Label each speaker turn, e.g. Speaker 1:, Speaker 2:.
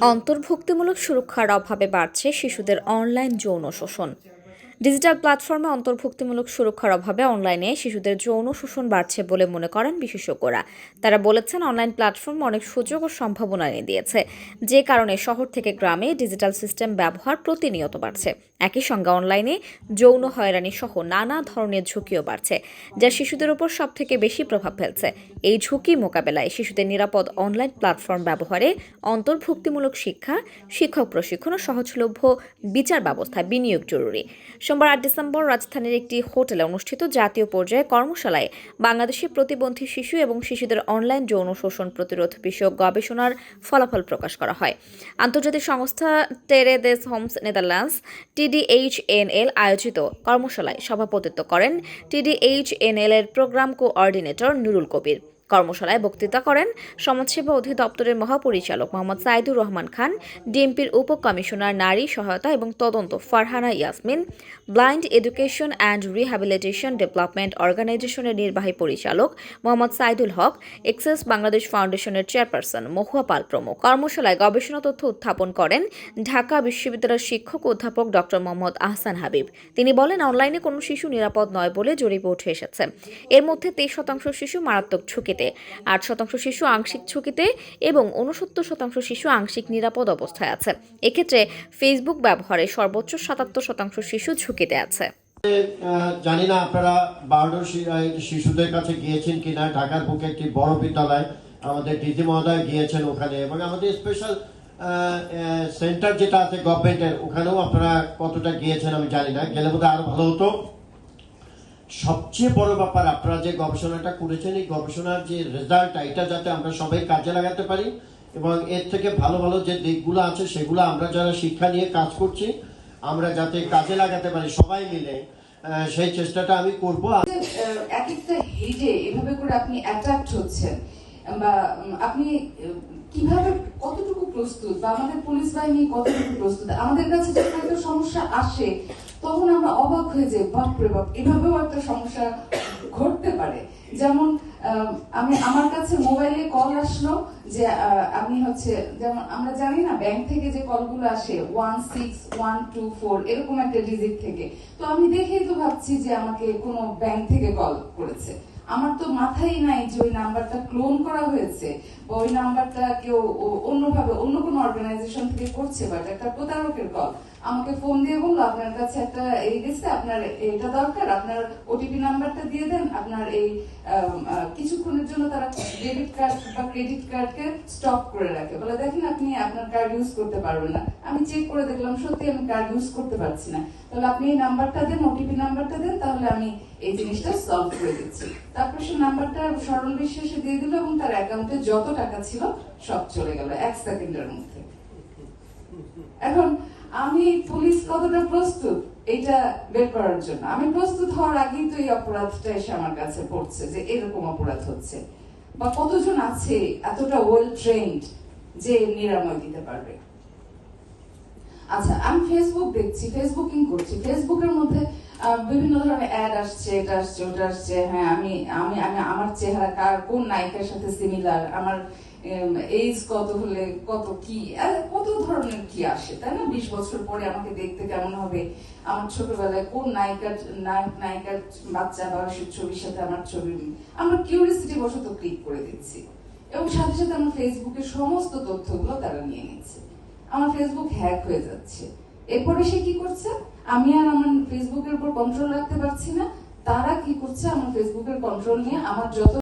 Speaker 1: অন্তর্ভুক্তিমূলক সুরক্ষার অভাবে বাড়ছে শিশুদের অনলাইন যৌন শোষণ। ডিজিটাল প্ল্যাটফর্মে অন্তর্ভুক্তিমূলক সুরক্ষার অভাবে অনলাইনে শিশুদের যৌন শোষণ বাড়ছে বলে মনে করেন বিশেষজ্ঞরা। তারা বলেছেন অনলাইন প্ল্যাটফর্ম অনেক সুযোগ ও সম্ভাবনা এনে দিয়েছে। যে কারণে শহর থেকে গ্রামে ডিজিটাল সিস্টেম ব্যবহার প্রতিনিয়ত বাড়ছে। একই সঙ্গে অনলাইনে যৌন হয়রানি সহ নানা ধরনের ঝুঁকিও বাড়ছে, যা শিশুদের উপর সবথেকে বেশি প্রভাব ফেলছে। এই ঝুঁকি মোকাবেলায় শিশুদের নিরাপদ অনলাইন প্ল্যাটফর্ম ব্যবহারে অন্তর্ভুক্তিমূলক শিক্ষা, শিক্ষক প্রশিক্ষণ ও সহজলভ্য বিচার ব্যবস্থা বিনিয়োগ জরুরি। সোমবার আট ডিসেম্বর রাজধানীর একটি হোটেলে অনুষ্ঠিত জাতীয় পর্যায়ে কর্মশালায় বাংলাদেশি প্রতিবন্ধী শিশু এবং শিশুদের অনলাইন যৌন শোষণ প্রতিরোধ বিষয়ক গবেষণার ফলাফল প্রকাশ করা হয়। আন্তর্জাতিক সংস্থা টেরে দেস হোমস নেদারল্যান্ডস টিডিএইচএনএল আয়োজিত কর্মশালায় সভাপতিত্ব করেন টিডিএইচএনএল এর প্রোগ্রাম কোঅর্ডিনেটর নুরুল কবির। কর্মশালায় বক্তৃতা করেন সমাজসেবা অধিদপ্তরের মহাপরিচালক মোহাম্মদ সাইদুর রহমান খান, ডিএমপির উপ কমিশনার নারী সহায়তা এবং তদন্ত Farhana Yasmin, blind education and rehabilitation development অর্গানাইজেশনের নির্বাহী পরিচালক মোহাম্মদ সাইদুল হক, এক্সেস বাংলাদেশ ফাউন্ডেশনের চেয়ারপারসন মহুয়া পাল প্রমুখ। কর্মশালায় গবেষণা তথ্য উত্থাপন করেন ঢাকা বিশ্ববিদ্যালয়ের শিক্ষক অধ্যাপক ডক্টর মোহাম্মদ আহসান হাবিব। তিনি বলেন, অনলাইনে কোনো শিশু নিরাপদ নয় বলে জরিপে উঠে এসেছে। এর মধ্যে তেইশ শতাংশ শিশু মারাত্মক ঝুঁকিতে আট শতাংশ শিশু আংশিক ঝুঁকিতে এবং উনসত্তর শতাংশ শিশু আংশিক নিরাপদ অবস্থায় আছে। এক্ষেত্রে ফেসবুক ব্যবহারে সর্বোচ্চ সাতাত্তর শতাংশ শিশু ঝুঁকিতে আছে।
Speaker 2: জানি না আপনারা বারোটো শিশুদের কাছে গিয়েছেন কিনা। ঢাকার বুকে একটি বড় বিদ্যালয়, আমাদের ডিজি মহোদয় গিয়েছেন ওখানে এবং আমাদের স্পেশাল সেন্টার যেটা আছে গভর্নমেন্টের ওখানেও আপনারা কতটা গিয়েছেন আমি জানি না। গেলে বোধহয় আরও ভালো হতো। সবচেয়ে বড় ব্যাপার, আপনারা যে গবেষণাটা করেছেন, এই গবেষণার যে রেজাল্ট এটা যাতে আমরা সবাই কাজে লাগাতে পারি এবং এর থেকে ভালো ভালো যে দিকগুলো আছে, সেগুলো আমরা যারা শিক্ষা নিয়ে কাজ করছি, আমরা যাতে কাজে লাগাতে পারি, সবাই মিলে সেই চেষ্টাটা আমি করব।
Speaker 3: এক একটা হেডে এভাবে করে আপনি অ্যাট্রাক্ট হচ্ছেন, বা আপনি কীভাবে কতটুকু প্রস্তুত, বা আমাদের পুলিশ বাহিনী কতটুকু প্রস্তুত? আমাদের কাছে যখন সমস্যা আসে তখন আমরা অবাক হয়ে যাই বাপরে বাপ, এভাবেও একটা সমস্যা ঘটতে পারে। যেমন আমি, আমার কাছে মোবাইলে কল আসলো যে আমি হচ্ছে, যেমন, আমরা জানি না ব্যাংক থেকে যে কলগুলো আসে one six one two four এরকম একটা ডিজিট থেকে। তো আমি দেখেই তো ভাবছি যে, আমাকে কোনো ব্যাংক থেকে কল করেছে। আমার তো মাথায় নাই যে ওই নাম্বারটা ক্লোন করা হয়েছে বা ওই নাম্বারটা কেউ অন্যভাবে, অন্য কোনো অর্গানাইজেশন থেকে করছে বাট একটা প্রতারকের কল আমাকে ফোন দিয়ে বলল, আপনার কাছে একটা এই গেছে, আপনার এটা দরকার, আপনার ওটিপি নাম্বারটা দিয়ে দেন, আপনার এই কিছুক্ষণের জন্য তারা ডেবিট কার্ড বা ক্রেডিট কার্ডকে স্টপ করে রাখে। বলে, দেখেন আপনি আপনার কার্ড ইউজ করতে পারবেন না। আমি চেক করে দেখলাম, সত্যি আমি কার্ড ইউজ করতে পারছি না। তাহলে আপনি এই নাম্বারটা দেন ওটিপি নাম্বারটা দেন, তাহলে আমি এই জিনিসটা সলভ করে দিচ্ছি। তারপর সে নাম্বারটা সরল বিশ্বাসে দিয়ে দিল এবং তার অ্যাকাউন্টে যত টাকা ছিল, সব চলে গেল, এক সেকেন্ডের মধ্যে। এখন আমি পুলিশ কতটা প্রস্তুত, এটা বের করার জন্য। আমি প্রস্তুত হওয়ার আগেই তো এই অপরাধটা এসে আমার কাছে পড়ছে, যে এরকম অপরাধ হচ্ছে। বা কতজন আছে এতটা ওয়েল ট্রেন্ড যে নিরাময় দিতে পারবে? আচ্ছা আমি ফেসবুক দেখছি ফেসবুকিং করছি। ফেসবুকের মধ্যে বিভিন্ন ধরনের অ্যাড আসছে, এটা আসছে, ওটা আসছে হ্যাঁ আমি আমি আমি, আমার চেহারা কার, কোন নায়িকার সাথে সিমিলার আমার এইজ কত হলে কত কি কত ধরনের কি আসে, তাই না? বিশ বছর পরে আমাকে দেখতে কেমন হবে? আমার ছোটবেলায় কোন নায়িকার, নায়ক, নায়িকার বাচ্চা বয়সের ছবির সাথে আমার ছবি, আমার কিউরিয়াসিটি বশত ক্লিক করে দিচ্ছি। এবং সাথে সাথে আমার ফেসবুকের সমস্ত তথ্যগুলো তারা নিয়ে নিচ্ছে। আমার ফেসবুক হ্যাক হয়ে যাচ্ছে। এরপরে সে কি করছে? আমি আর আমার ফেসবুকের উপর কন্ট্রোল রাখতে পারছি না। তারা কি করছে? আমার ফেসবুকের কন্ট্রোল নিয়ে আমার যত